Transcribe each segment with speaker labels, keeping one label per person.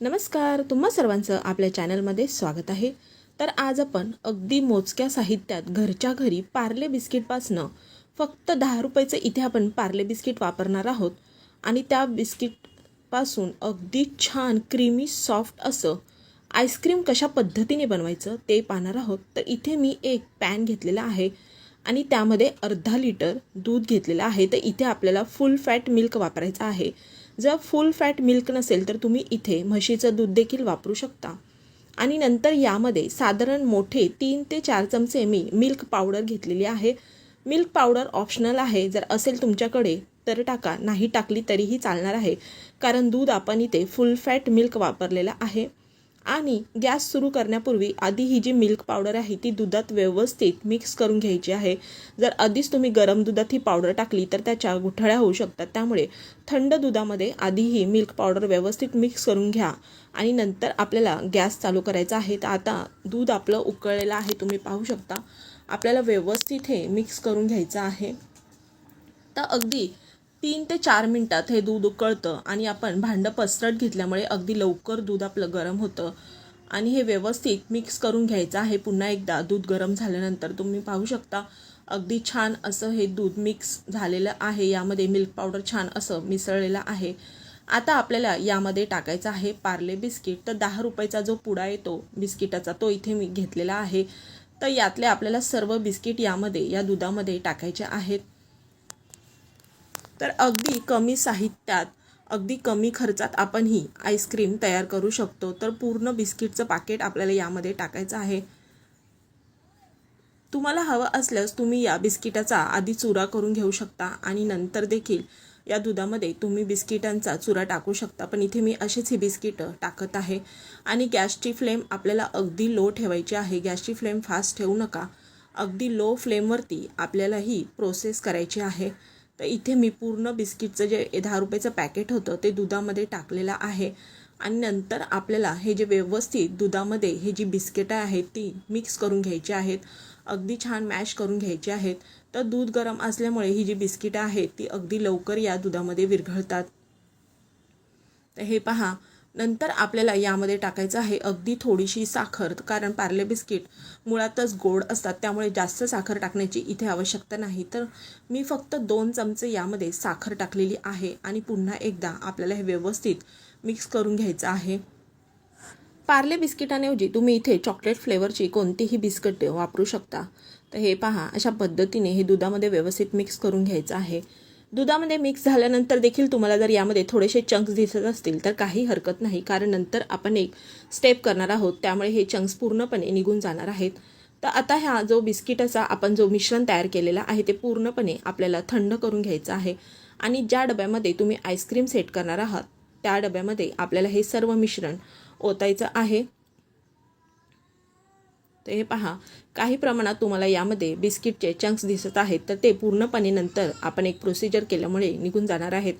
Speaker 1: नमस्कार तुम्हा सर्वांचं आपल्या चॅनलमध्ये स्वागत आहे. तर आज आपण अगदी मोजक्या साहित्यात घरच्या घरी पार्ले बिस्किटपासनं फक्त दहा रुपयाचं इथे आपण पार्ले बिस्किट वापरणार आहोत. आणि त्या बिस्किटपासून अगदी छान क्रीमी सॉफ्ट असं आईस्क्रीम कशा पद्धतीने बनवायचं ते पाहणार आहोत. तर इथे मी एक पॅन घेतलेला आहे आणि त्यामध्ये अर्धा लिटर दूध घेतलेलं आहे. तर इथे आपल्याला फुल फॅट मिल्क वापरायचं आहे. जर फुल फॅट मिल्क नसेल तर तुम्ही इथे म्हशीचं दूध देखील वापरू शकता. आणि नंतर यामध्ये साधारण मोठे तीन ते चार चमचे मी मिल्क पावडर घेतलेली आहे. मिल्क पावडर ऑप्शनल आहे. जर असेल तुमच्याकडे तर टाका. नाही टाकली तरीही चालणार आहे. कारण दूध आपण इथे फुल फॅट मिल्क वापरलेलं आहे. आणि गॅस सुरू करण्यापूर्वी आधी ही जी मिल्क पावडर आहे ती दुधात व्यवस्थित मिक्स करून घ्यायची आहे. जर आधीच तुम्ही गरम दुधात ही पावडर टाकली तर त्याच्या गुठळ्या होऊ शकतात. त्यामुळे थंड दुधामध्ये आधी ही मिल्क पावडर व्यवस्थित मिक्स करून घ्या. आणि नंतर आपल्याला गॅस चालू करायचा आहे तर आता दूध आपलं उकळलेलं आहे तुम्ही पाहू शकता. आपल्याला व्यवस्थित हे मिक्स करून घ्यायचं आहे. तर अगदी तीन ते चार मिनटात हे दूध उकळतं आणि आपण भांडं पसरट घेतल्यामुळे अगदी लवकर दूध आपलं गरम होतं. आणि हे व्यवस्थित मिक्स करून घ्यायचं आहे. पुन्हा एकदा दूध गरम झाल्यानंतर तुम्ही पाहू शकता अगदी छान असं हे दूध मिक्स झालेलं आहे. यामध्ये मिल्क पावडर छान असं मिसळलेलं आहे. आता आपल्याला यामध्ये टाकायचं आहे पार्ले बिस्किट. तर दहा रुपयाचा जो पुडा येतो बिस्किटाचा तो इथे मी घेतलेला आहे. तर यातले आपल्याला सर्व बिस्किट यामध्ये या दुधामध्ये टाकायचे आहेत. तर अगदी कमी साहित्यात अगदी कमी खर्चात आपण ही आईस्क्रीम तयार करू शकतो. तर पूर्ण बिस्किटचं पाकिट आपल्याला यामध्ये टाकायचं आहे. तुम्हाला हवं असल्यास तुम्ही या बिस्किटाचा आधी चुरा करून घेऊ शकता आणि नंतर देखील या दुधामध्ये तुम्ही बिस्किटांचा चुरा टाकू शकता. पण इथे मी अशीच ही बिस्किटं टाकत आहे आणि गॅसची फ्लेम आपल्याला अगदी लो ठेवायची आहे. गॅसची फ्लेम फास्ट ठेवू नका. अगदी लो फ्लेमवरती आपल्याला ही प्रोसेस करायची आहे. तर इथे मी पूर्ण बिस्किटचं जे दहा रुपयाचं पॅकेट होतं ते दुधामध्ये टाकलेलं आहे. आणि नंतर आपल्याला हे जे व्यवस्थित दुधामध्ये हे जी बिस्किटं आहेत ती मिक्स करून घ्यायची आहेत. अगदी छान मॅश करून घ्यायची आहेत. तर दूध गरम असल्यामुळे ही जी बिस्किटं आहेत ती अगदी लवकर या दुधामध्ये विरघळतात. तर हे पहा नंतर आपल्याला यामध्ये टाकायचं आहे अगदी थोडीशी साखर कारण पार्ले बिस्किट मुळातच गोड असतात त्यामुळे जास्त साखर टाकण्याची इथे आवश्यकता नाही. तर मी फक्त दोन चमचे यामध्ये साखर टाकलेली आहे आणि पुन्हा एकदा आपल्याला हे व्यवस्थित मिक्स करून घ्यायचं आहे. पार्ले बिस्किटांऐवजी तुम्ही इथे चॉकलेट फ्लेवरची कोणतीही बिस्किट वापरू शकता. तर हे पहा अशा पद्धतीने हे दुधामध्ये व्यवस्थित मिक्स करून घ्यायचं आहे. दुधामध्ये मिक्स झाल्यानंतर देखील तुम्हाला जर यामध्ये थोडेसे चंक्स दिसत असतील तर काही हरकत नाही. कारण नंतर आपण एक स्टेप करणार आहोत. त्यामुळे हे चंक्स पूर्णपणे निघून जाणार आहेत. तर आता ह्या जो बिस्किटाचा आपण जो मिश्रण तयार केलेला आहे ते पूर्णपणे आपल्याला थंड करून घ्यायचं आहे. आणि ज्या डब्यामध्ये तुम्ही आईस्क्रीम सेट करणार आहात त्या डब्यामध्ये आपल्याला हे सर्व मिश्रण ओतायचं आहे. तर हे पहा काही प्रमाणात तुम्हाला यामध्ये बिस्किटचे चंक्स दिसत आहेत तर ते पूर्णपणे नंतर आपण एक प्रोसिजर केल्यामुळे निघून जाणार आहेत.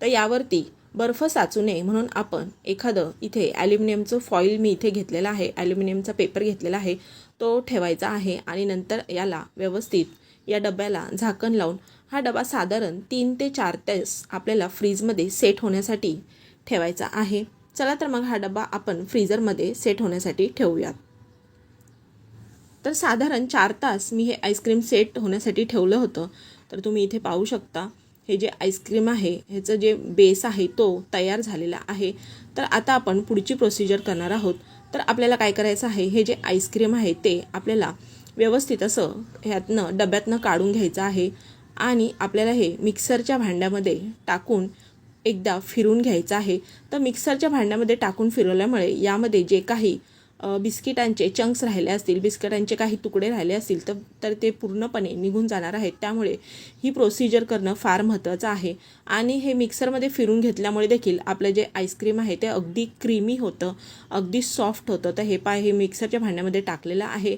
Speaker 1: तर यावरती बर्फ साचू नये म्हणून आपण एखादं इथे ॲल्युमिनियमचं फॉईल मी इथे घेतलेला आहे ॲल्युमिनियमचा पेपर घेतलेला आहे तो ठेवायचा आहे आणि नंतर याला व्यवस्थित या डब्याला झाकण लावून हा डबा साधारण तीन ते चार तास आपल्याला फ्रीजमध्ये सेट होण्यासाठी ठेवायचा आहे. चला तर मग हा डबा आपण फ्रीजरमध्ये सेट होण्यासाठी ठेवूयात. तर साधारण चार तास मी हे आईस्क्रीम सेट होण्यासाठी ठेवलं होतं. तर तुम्ही इथे पाहू शकता हे जे आईस्क्रीम आहे ह्याचं जे बेस आहे तो तयार झालेला आहे. तर आता आपण पुढची प्रोसिजर करणार आहोत. तर आपल्याला काय करायचं आहे हे जे आईस्क्रीम आहे ते आपल्याला व्यवस्थित असं ह्यातनं डब्यातनं काढून घ्यायचं आहे आणि आपल्याला हे मिक्सरच्या भांड्यामध्ये टाकून एकदा फिरून घ्यायचं आहे. तर मिक्सरच्या भांड्यामध्ये टाकून फिरवल्यामुळे यामध्ये जे काही बिस्किटांचे चंक्स राहिले असतील बिस्किटांचे काही तुकडे राहिले असतील तर तर ते पूर्णपणे निघून जाणार आहेत. त्यामुळे ही प्रोसिजर करणं फार महत्त्वाचं आहे. आणि हे मिक्सरमध्ये फिरून घेतल्यामुळे देखील आपलं जे आईस्क्रीम आहे ते अगदी क्रीमी होतं अगदी सॉफ्ट होतं. तर हे पाय हे मिक्सरच्या भांड्यामध्ये टाकलेलं आहे.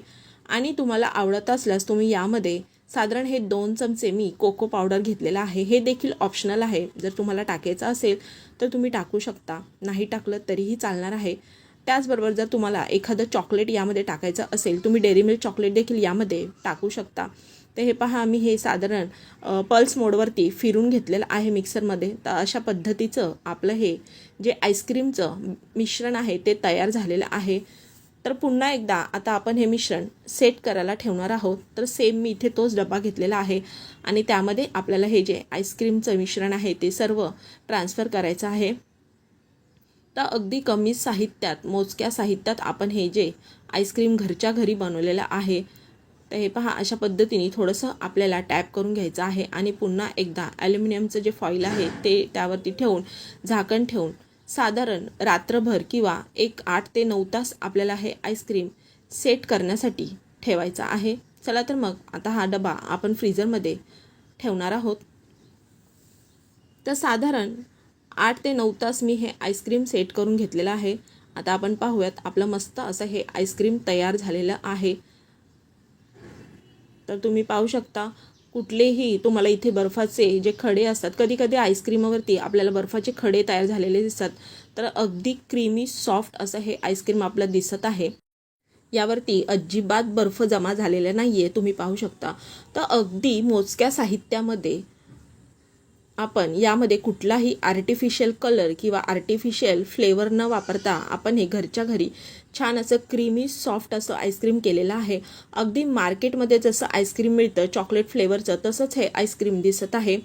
Speaker 1: आणि तुम्हाला आवडत असल्यास तुम्ही यामध्ये साधारण हे दोन चमचे मी कोको पावडर घेतलेला आहे. हे देखील ऑप्शनल आहे. जर तुम्हाला टाकायचं असेल तर तुम्ही टाकू शकता. नाही टाकलं तरीही चालणार आहे. त्याचबरोबर जर तुम्हाला एखादं चॉकलेट यामध्ये टाकायचं असेल तुम्ही डेअरी मिल्क चॉकलेट देखील यामध्ये टाकू शकता. तर हे पहा मी हे साधारण पल्स मोडवरती फिरून घेतलेलं आहे मिक्सरमध्ये तर अशा पद्धतीचं आपलं हे जे आईस्क्रीमचं मिश्रण आहे ते तयार झालेलं आहे. तर पुन्हा एकदा आता आपण हे मिश्रण सेट करायला ठेवणार आहोत. तर सेम मी इथे तोच डबा घेतलेला आहे. आणि त्यामध्ये आपल्याला हे जे आईस्क्रीमचं मिश्रण आहे ते सर्व ट्रान्सफर करायचं आहे. तर अगदी कमी साहित्यात मोजक्या साहित्यात आपण हे जे आईस्क्रीम घरच्या घरी बनवलेलं आहे तर हे पहा अशा पद्धतीने थोडंसं आपल्याला टॅप करून घ्यायचं आहे आणि पुन्हा एकदा ॲल्युमिनियमचं जे फॉईल आहे ते त्यावरती ठेवून झाकण ठेवून साधारण रात्रभर किंवा एक आठ ते नऊ तास आपल्याला हे आईस्क्रीम सेट करण्यासाठी ठेवायचा आहे. चला तर मग आता हा डबा आपण फ्रीजरमध्ये ठेवणार आहोत. तर साधारण आठ ते नऊ तास मी हे आईस्क्रीम सेट करून घेतलेलं आहे. आता आपण पाहूयात आपलं मस्त असं हे आईस्क्रीम तयार झालेलं आहे. तर तुम्ही पाहू शकता कुठलेही तुम्हाला इथे बर्फाचे जे खडे असतात कधी कधी आईस्क्रीमवरती आपल्याला बर्फाचे खडे तयार झालेले दिसतात. तर अगदी क्रीमी सॉफ्ट असं हे आईस्क्रीम आपलं दिसत आहे. यावरती अजिबात बर्फ जमा झालेला नाही आहे तुम्ही पाहू शकता. तर अगदी मोजक्या साहित्यामध्ये आपण यामध्ये कुठलाही आर्टिफिशियल कलर किंवा आर्टिफिशियल फ्लेवर न वापरता आपण हे घरच्या घरी छान असं क्रीमी सॉफ्ट असं आईस्क्रीम केलेलं आहे. अगदी मार्केटमध्ये जसं आईस्क्रीम मिळतं चॉकलेट फ्लेवरचं तसंच हे आईस्क्रीम दिसत आहे.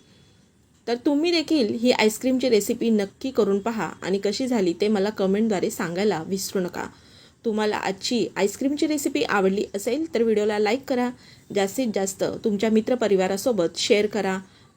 Speaker 1: तर तुम्ही देखील ही आईस्क्रीमची रेसिपी नक्की करून पहा आणि कशी झाली ते मला कमेंटद्वारे सांगायला विसरू नका. तुम्हाला आजची आईस्क्रीमची रेसिपी आवडली असेल तर व्हिडिओला लाईक करा. जास्तीत जास्त तुमच्या मित्रपरिवारासोबत शेअर करा.